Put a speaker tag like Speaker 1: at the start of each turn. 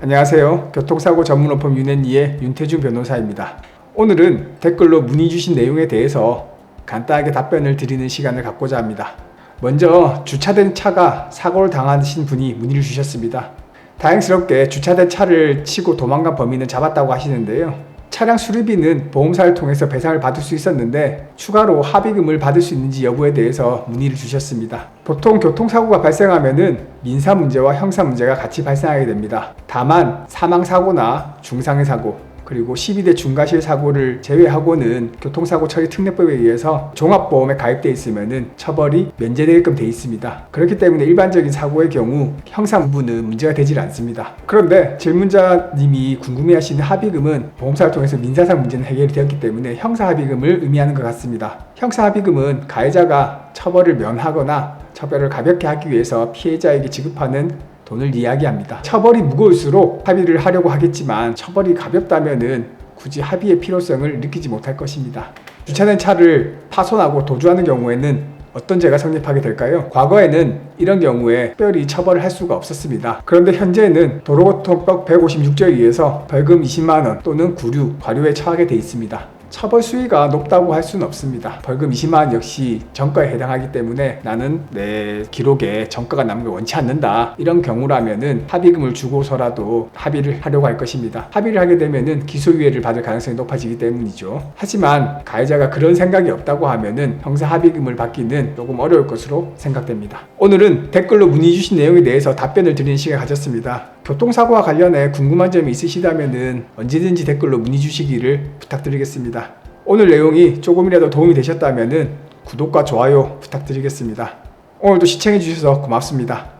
Speaker 1: 안녕하세요. 교통사고 전문 어펌 윤앤이의 윤태준 변호사입니다. 오늘은 댓글로 문의 주신 내용에 대해서 간단하게 답변을 드리는 시간을 갖고자 합니다. 먼저 주차된 차가 사고를 당하신 분이 문의를 주셨습니다. 다행스럽게 주차된 차를 치고 도망간 범인은 잡았다고 하시는데요. 차량 수리비는 보험사를 통해서 배상을 받을 수 있었는데 추가로 합의금을 받을 수 있는지 여부에 대해서 문의를 주셨습니다. 보통 교통사고가 발생하면은 민사 문제와 형사 문제가 같이 발생하게 됩니다. 다만 사망 사고나 중상해 사고 그리고 12대 중과실 사고를 제외하고는 교통사고 처리 특례법에 의해서 종합보험에 가입돼 있으면은 처벌이 면제되게끔 돼 있습니다. 그렇기 때문에 일반적인 사고의 경우 형사 부분은 문제가 되질 않습니다. 그런데 질문자님이 궁금해하시는 합의금은 보험사를 통해서 민사상 문제는 해결이 되었기 때문에 형사 합의금을 의미하는 것 같습니다. 형사 합의금은 가해자가 처벌을 면하거나 처벌을 가볍게 하기 위해서 피해자에게 지급하는 돈을 이야기합니다. 처벌이 무거울수록 합의를 하려고 하겠지만 처벌이 가볍다면은 굳이 합의의 필요성을 느끼지 못할 것입니다. 주차된 차를 파손하고 도주하는 경우에는 어떤 죄가 성립하게 될까요? 과거에는 이런 경우에 특별히 처벌을 할 수가 없었습니다. 그런데 현재는 도로교통법 156조에 의해서 벌금 20만 원 또는 구류, 과료에 처하게 돼 있습니다. 처벌 수위가 높다고 할 수는 없습니다. 벌금 20만 원 역시 정가에 해당하기 때문에 나는 내 기록에 정가가 남는 걸 원치 않는다. 이런 경우라면은 합의금을 주고서라도 합의를 하려고 할 것입니다. 합의를 하게 되면은 기소유예를 받을 가능성이 높아지기 때문이죠. 하지만 가해자가 그런 생각이 없다고 하면은 형사 합의금을 받기는 조금 어려울 것으로 생각됩니다. 오늘은 댓글로 문의 주신 내용에 대해서 답변을 드리는 시간을 가졌습니다. 교통사고와 관련해 궁금한 점이 있으시다면 언제든지 댓글로 문의 주시기를 부탁드리겠습니다. 오늘 내용이 조금이라도 도움이 되셨다면 구독과 좋아요 부탁드리겠습니다. 오늘도 시청해 주셔서 고맙습니다.